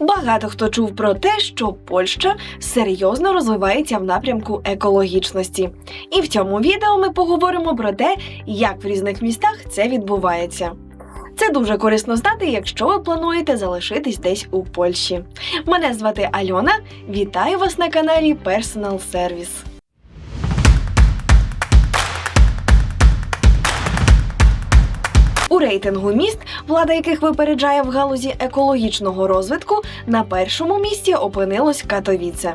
Багато хто чув про те, що Польща серйозно розвивається в напрямку екологічності. І в цьому відео ми поговоримо про те, як в різних містах це відбувається. Це дуже корисно знати, якщо ви плануєте залишитись десь у Польщі. Мене звати Альона. Вітаю вас на каналі Personal Service. Рейтингу міст, влада яких випереджає в галузі екологічного розвитку, на першому місці опинилось Катовіце.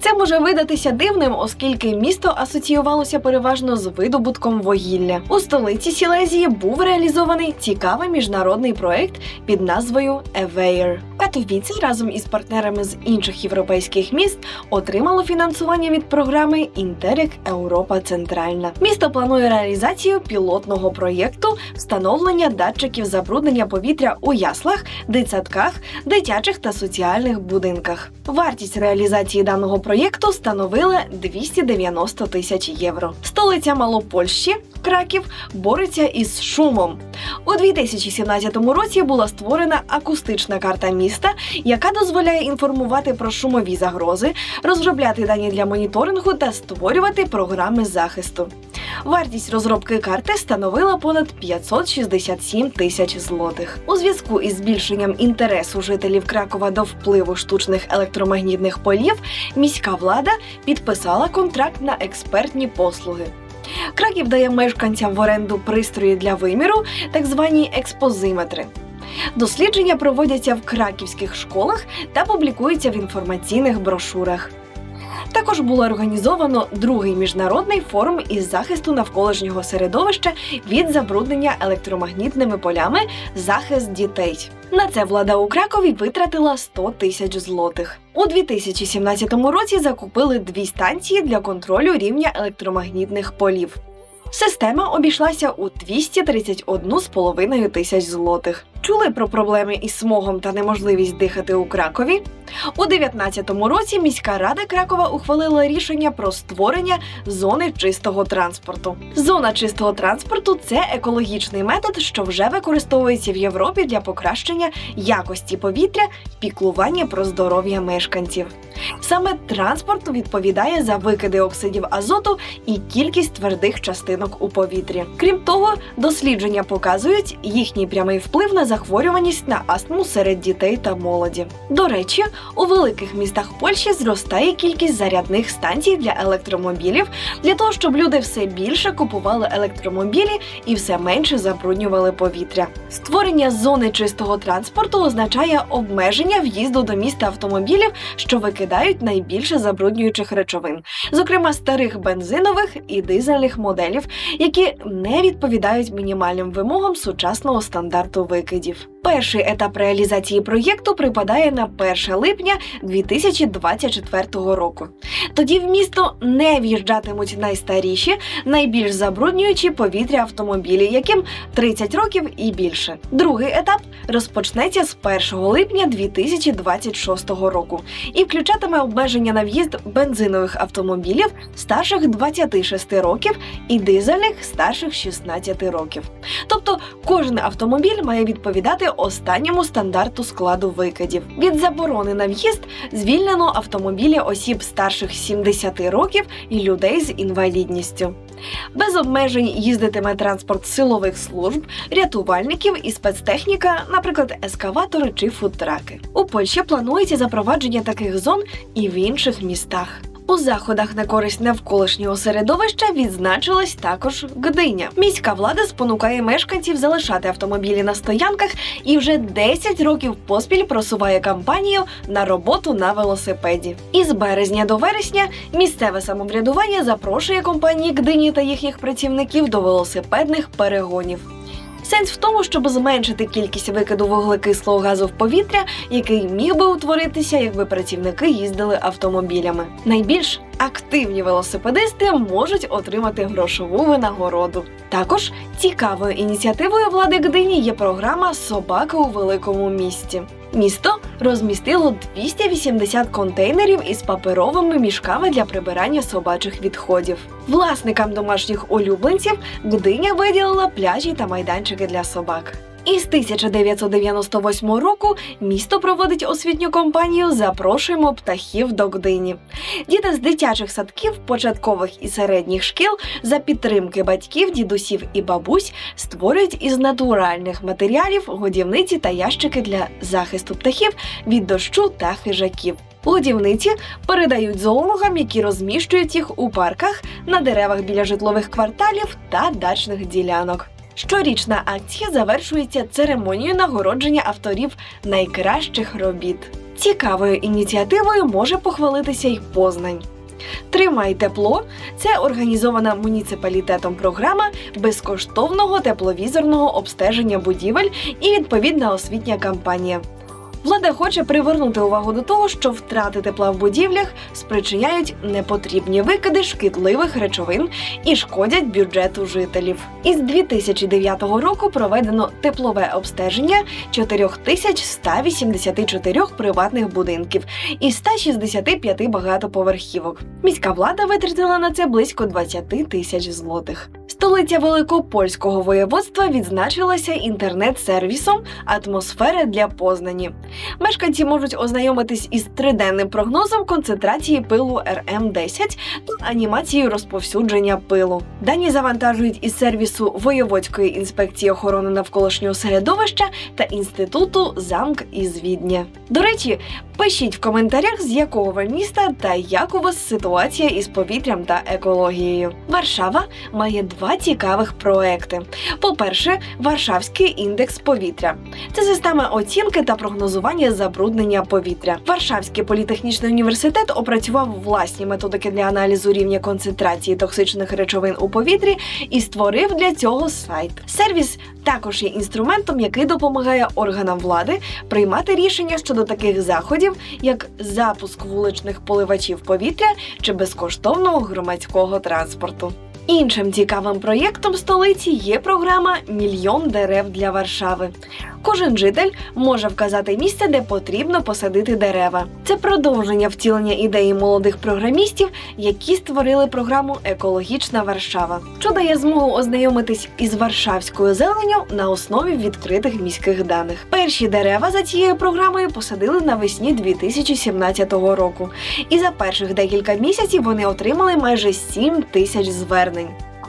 Це може видатися дивним, оскільки місто асоціювалося переважно з видобутком вугілля. У столиці Сілезії був реалізований цікавий міжнародний проект під назвою Eveir. Катовіце разом із партнерами з інших європейських міст отримало фінансування від програми Інтерек Європа Центральна. Місто планує реалізацію пілотного проєкту встановлення датчиків забруднення повітря у яслах, дитсадках, дитячих та соціальних будинках. Вартість реалізації даного проєкту становила 290 тисяч євро. Столиця Малопольщі Краків бореться із шумом. У 2017 році була створена акустична карта міста, яка дозволяє інформувати про шумові загрози, розробляти дані для моніторингу та створювати програми захисту. Вартість розробки карти становила понад 567 тисяч злотих. У зв'язку із збільшенням інтересу жителів Кракова до впливу штучних електромагнітних полів, міська влада підписала контракт на експертні послуги. Краків дає мешканцям в оренду пристрої для виміру, так звані експозиметри. Дослідження проводяться в краківських школах та публікуються в інформаційних брошурах. Також було організовано другий міжнародний форум із захисту навколишнього середовища від забруднення електромагнітними полями захист дітей. На це влада у Кракові витратила 100 тисяч злотих. У 2017 році закупили дві станції для контролю рівня електромагнітних полів. Система обійшлася у 231,5 тисяч злотих. Чули про проблеми із смогом та неможливість дихати у Кракові? У 2019 році міська рада Кракова ухвалила рішення про створення зони чистого транспорту. Зона чистого транспорту це екологічний метод, що вже використовується в Європі для покращення якості повітря, піклування про здоров'я мешканців. Саме транспорт відповідає за викиди оксидів азоту і кількість твердих частинок у повітрі. Крім того, дослідження показують їхній прямий вплив на захворюваність на астму серед дітей та молоді. До речі, у великих містах Польщі зростає кількість зарядних станцій для електромобілів для того, щоб люди все більше купували електромобілі і все менше забруднювали повітря. Створення зони чистого транспорту означає обмеження в'їзду до міста автомобілів, що викидають найбільше забруднюючих речовин, зокрема старих бензинових і дизельних моделів, які не відповідають мінімальним вимогам сучасного стандарту викидів. друзів. Перший етап реалізації проєкту припадає на 1 липня 2024 року. Тоді в місто не в'їжджатимуть найстаріші, найбільш забруднюючі повітря автомобілі, яким 30 років і більше. Другий етап розпочнеться з 1 липня 2026 року і включатиме обмеження на в'їзд бензинових автомобілів старших 26 років і дизельних старших 16 років. Тобто кожен автомобіль має відповідати останньому стандарту складу викидів. Від заборони на в'їзд звільнено автомобілі осіб старших 70 років і людей з інвалідністю. Без обмежень їздитиме транспорт силових служб, рятувальників і спецтехніка, наприклад, ескаватори чи фудтраки. У Польщі планується запровадження таких зон і в інших містах. У заходах на користь навколишнього середовища відзначилась також Гдиня. Міська влада спонукає мешканців залишати автомобілі на стоянках і вже 10 років поспіль просуває кампанію на роботу на велосипеді. Із березня до вересня місцеве самоврядування запрошує компанії Гдині та їхніх працівників до велосипедних перегонів. Сенс в тому, щоб зменшити кількість викиду вуглекислого газу в повітря, який міг би утворитися, якби працівники їздили автомобілями. Найбільш активні велосипедисти можуть отримати грошову винагороду. Також цікавою ініціативою влади Гдині є програма Собака у великому місті. Місто розмістило 280 контейнерів із паперовими мішками для прибирання собачих відходів. Власникам домашніх улюбленців Гдиня виділила пляжі та майданчики для собак. І з 1998 року місто проводить освітню кампанію Запрошуємо птахів до Гдині. Діти з дитячих садків, початкових і середніх шкіл за підтримки батьків, дідусів і бабусь створюють із натуральних матеріалів годівниці та ящики для захисту птахів від дощу та хижаків. Годівниці передають зоологам, які розміщують їх у парках, на деревах біля житлових кварталів та дачних ділянок. Щорічна акція завершується церемонією нагородження авторів найкращих робіт. Цікавою ініціативою може похвалитися й Познань. Тримай тепло це організована муніципалітетом програма безкоштовного тепловізорного обстеження будівель і відповідна освітня кампанія. Влада хоче привернути увагу до того, що втрати тепла в будівлях спричиняють непотрібні викиди шкідливих речовин і шкодять бюджету жителів. Із 2009 року проведено теплове обстеження 4184 приватних будинків і 165 багатоповерхівок. Міська влада витратила на це близько 20 тисяч злотих. Столиця Великопольського воєводства відзначилася інтернет-сервісом Атмосфера для Познані. Мешканці можуть ознайомитись із триденним прогнозом концентрації пилу РМ10 та анімацією розповсюдження пилу. Дані завантажують із сервісу Воєводської інспекції охорони навколишнього середовища та інституту замк із Відня. До речі, пишіть в коментарях, з якого ви міста та як у вас ситуація із повітрям та екологією. Варшава має два цікавих проекти. По-перше, Варшавський індекс повітря. Це система оцінки та прогнозування забруднення повітря. Варшавський політехнічний університет опрацював власні методики для аналізу рівня концентрації токсичних речовин у повітрі і створив для цього сайт. Сервіс також є інструментом, який допомагає органам влади приймати рішення щодо таких заходів, як запуск вуличних поливачів повітря чи безкоштовного громадського транспорту. Іншим цікавим проєктом столиці є програма Мільйон дерев для Варшави. Кожен житель може вказати місце, де потрібно посадити дерева. Це продовження втілення ідеї молодих програмістів, які створили програму Екологічна Варшава, що дає змогу ознайомитись із варшавською зеленню на основі відкритих міських даних. Перші дерева за цією програмою посадили навесні 2017 року, і за перших декілька місяців вони отримали майже 7 тисяч звернень.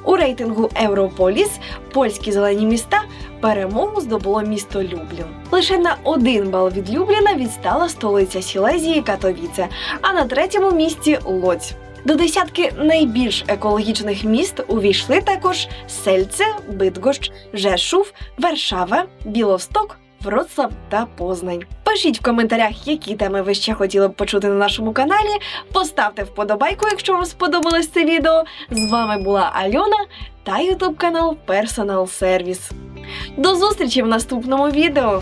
У рейтингу Europolis польські зелені міста перемогу здобуло місто Люблін. Лише на один бал від Любліна відстала столиця Сілезії Катовіце, а на третьому місці Лоць. До десятки найбільш екологічних міст увійшли також Сельце, Бидгощ, Жешув, Варшава, Білосток, Вроцлав та Познань. Пишіть в коментарях, які теми ви ще хотіли б почути на нашому каналі. Поставте вподобайку, якщо вам сподобалось це відео. З вами була Альона та ютуб канал Personal Service. До зустрічі в наступному відео!